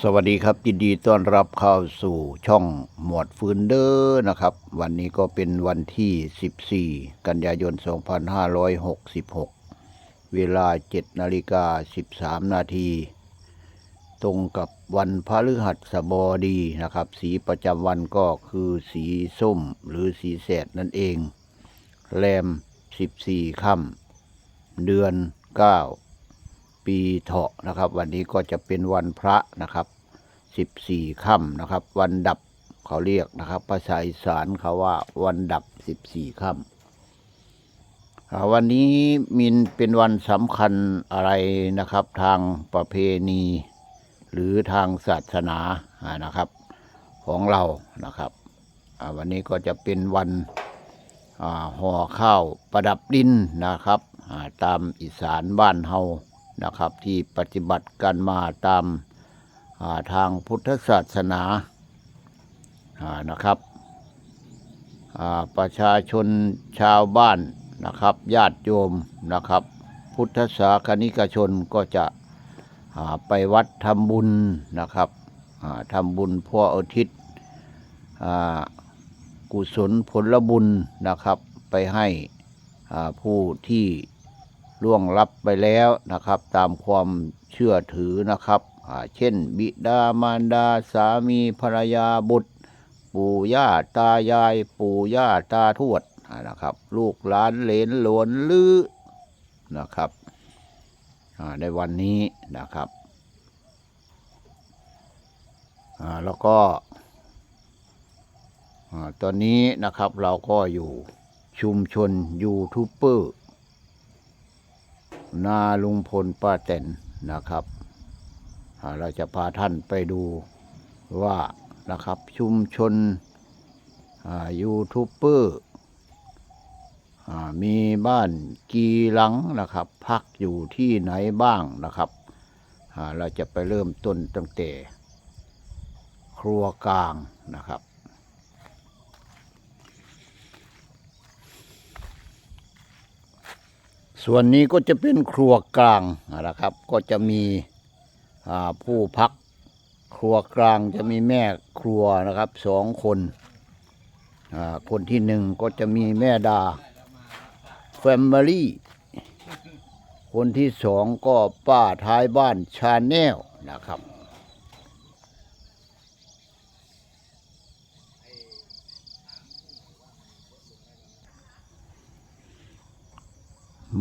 สวัสดีครับยินดีต้อนรับเข้าสู่ช่องหมวดฟืนเดอร์นะครับ วันนี้ก็เป็นวันที่ 14 กันยายน 2566 เวลา 7 นาฬิกา 13 นาที ตรงกับวันพฤหัสบดีนะครับ สีประจำวันก็คือสีส้มหรือสีแสดนั่นเอง แรม 14 ค่ำเดือน 9 ปีเถาะนะครับ วันนี้ก็จะเป็นวันพระนะครับสิบสี่ค่ำนะครับ วันดับเขาเรียกนะครับ ภาษาอีสานเขาว่าวันดับสิบสี่ค่ำอ่าวันนี้มินเป็นวันสำคัญอะไรนะครับ ทางประเพณี หรือทางศาสนานะครับ ของเรานะครับวันนี้ก็จะเป็นวันห่อข้าวประดับดินนะครับตามอีสานบ้านเฮา นะครับ ที่ปฏิบัติกันมาตามาทางพุทธศาสนาานะครับประชาชนชาวบ้านนะครับญาติโยมนะครับ พุทธศาสนิกชนก็จะไปวัดทำบุญนะครับทำบุญพ่ออุทิศอ่ากุศลผลบุญนะครับไปให้ผู้ที่ ล่วงลับไปแล้วนะครับ ตามความเชื่อถือนะครับเช่น บิดามารดาสามีภรรยาบุตร ปู่ย่าตายาย ปู่ย่าตาทวดนะครับ ลูกหลานเหลนหลวนลือนะครับในวันนี้นะครับแล้วก็ตอนนี้นะครับเราก็อยู่ชุมชนยูทูบเบอร์ นาลุงพลป้าแตนนะครับเราจะพาท่านไปดูว่านะครับชุมชนยูทูบเบอร์มีบ้านกี่หลังนะครับ พักอยู่ที่ไหนบ้างนะครับ เราจะไปเริ่มต้นตั้งแต่ครัวกลางนะครับ ส่วนนี้ก็จะเป็นครัวกลางนะครับ ก็จะมีผู้พักครัวกลางจะมีแม่ครัวนะครับสองคนคนที่หนึ่งก็จะมีแม่ดาแฟมิลี่คนที่สองก็ป้าท้ายบ้านชาแนลนะครับ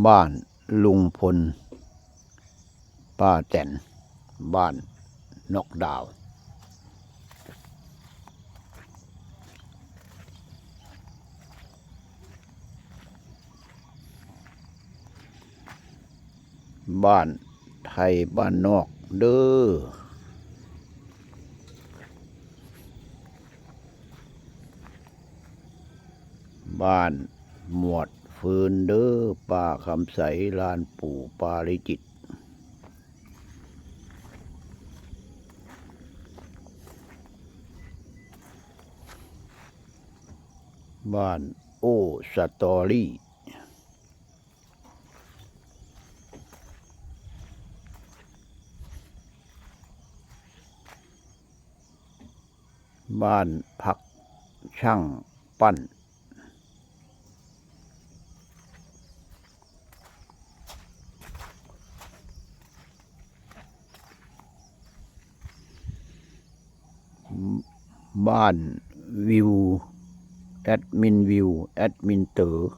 บ้านลุงพล ป้าแตน บ้านนกดาว บ้านไทยบ้านนอกเด้อบ้านหมวด ฟืนเด้อป่าคำใสลานปู่ปาริจิต บ้านโอสตอรี่บ้านพักช่างปั้น บ้านวิว แอดมินวิว แอดมินเตอร์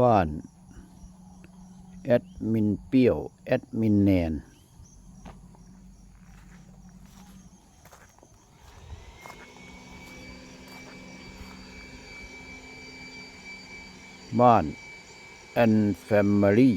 บ้าน แอดมินเปี้ยว แอดมินแนน บ้านแอนแฟมิลี่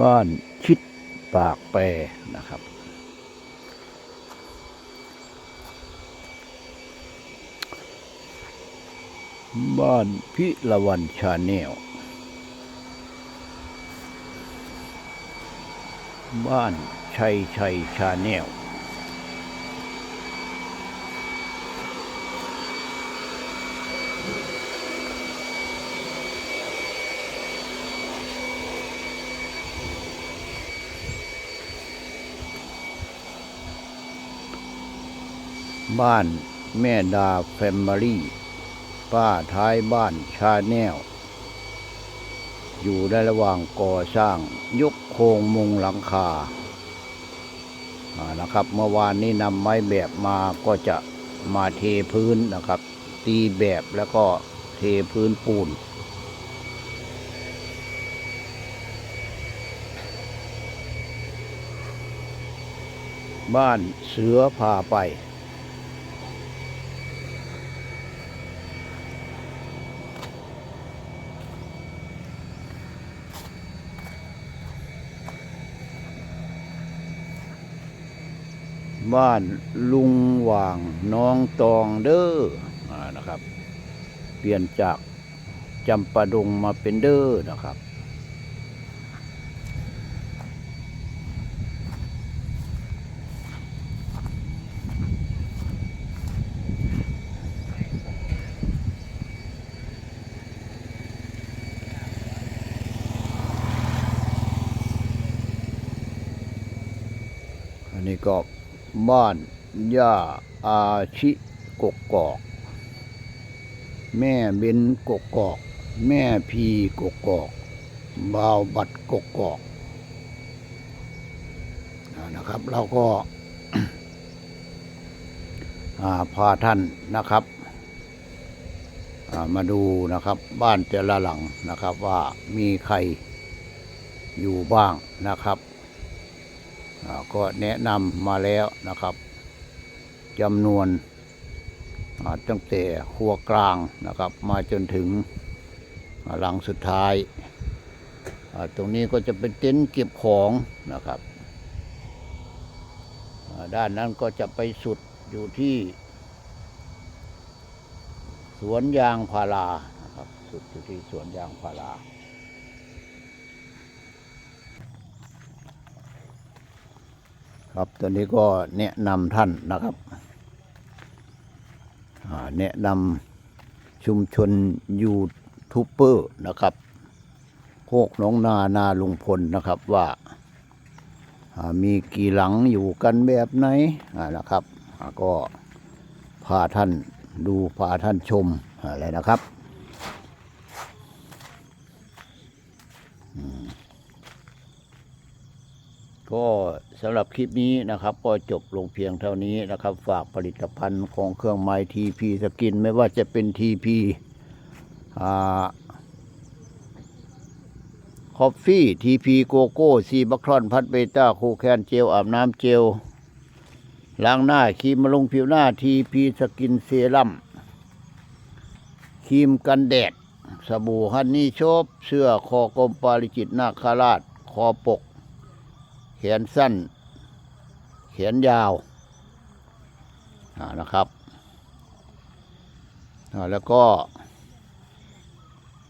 บ้านชิดปากแปรนะครับ บ้านพิละวันชาแนล บ้านชัยชัยชาแนลบ้านแม่ดาแฟมิลี่ ป้าท้ายบ้านชาแนล อยู่ในระหว่างก่อสร้างยกโครงมุงหลังคาอ่านะครับ เมื่อวานนี้นำไม้แบบมาก็จะมาเทพื้นนะครับ ตีแบบแล้วก็เทพื้นปูนบ้านเสือพาไป บ้านลุงหว่างน้องตองเด้ออนะครับ เปลี่ยนจากจำปาดงมาเป็นเด้อนะครับ อันนี้ก็ บ้านย่าอาชิกกกอก แม่เบนกกกอก แม่พีกกกอกบ่าวบัดกกกอกอ่านะครับเราก็าพาท่านนะครับามาดูนะครับ บ้านแต่ละหลังนะครับว่ามีใครอยู่บ้างนะครับ ก็แนะนำมาแล้วนะครับจำนวนตั้งแต่ครัวกลางนะครับ มาจนถึงหลังสุดท้ายตรงนี้ก็จะเป็นเต็นท์เก็บของนะครับด้านนั้นก็จะไปสุดอยู่ที่ สวนยางพารานะครับ สุดอยู่ที่สวนยางพารา ครับตอนนี้ก็แนะนำท่านนะครับแนะนำชุมชนยูทูบเบอร์นะครับโคกน้องนานาลุงพลนะครับว่ามีกี่หลังอยู่กันแบบไหนนะครับก็พาท่านดูพาท่านชมอะไรนะครับ ก็สำหรับคลิปนี้นะครับ ก็จบลงเพียงเท่านี้นะครับ ฝากผลิตภัณฑ์ของเครื่องไม้ทีพีสกินไม่ว่าจะเป็นทีพีคอฟฟี่ทีพีโกโก้ซีบัคทรอนพัดเบต้าโคแคนเจลอาบน้ำเจลล้างหน้าครีมมาลงผิวหน้าทีพีสกินเซรั่มครีมกันแดด สบู่ฮันนี่ชบเสื้อคอกลมปาริจิตนาคาราช คอปก แขนสั้น แขนยาวนะครับ แล้วก็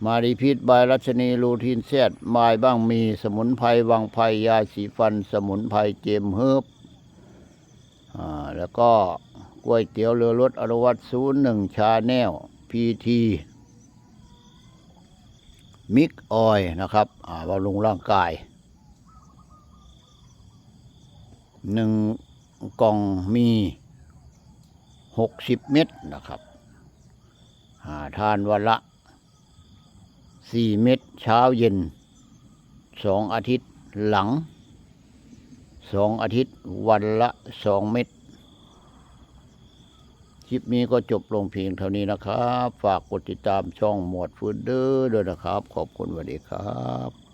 มารีพิษใบรัชนีรูทีนเซตมายบ้างมีสมุนไพรวังไพรยาสีฟัน สมุนไพรเจมเฮิบแล้วก็ก๋วยเตี๋ยวเรือรถอรวัตศูนย์หนึ่งชาแนลพีทีมิกออยนะครับบำรุงร่างกาย หนึ่งกล่องมีหกสิบเม็ดนะครับหาทานวันละสี่เม็ดเช้าเย็นสองอาทิตย์หลังสองอาทิตย์วันละสองเม็ดคลิปนี้ก็จบลงเพียงเท่านี้นะครับ ฝากกดติดตามช่องหมวดฟูดเดอร์ด้วยนะครับ ขอบคุณสวัสดีครับ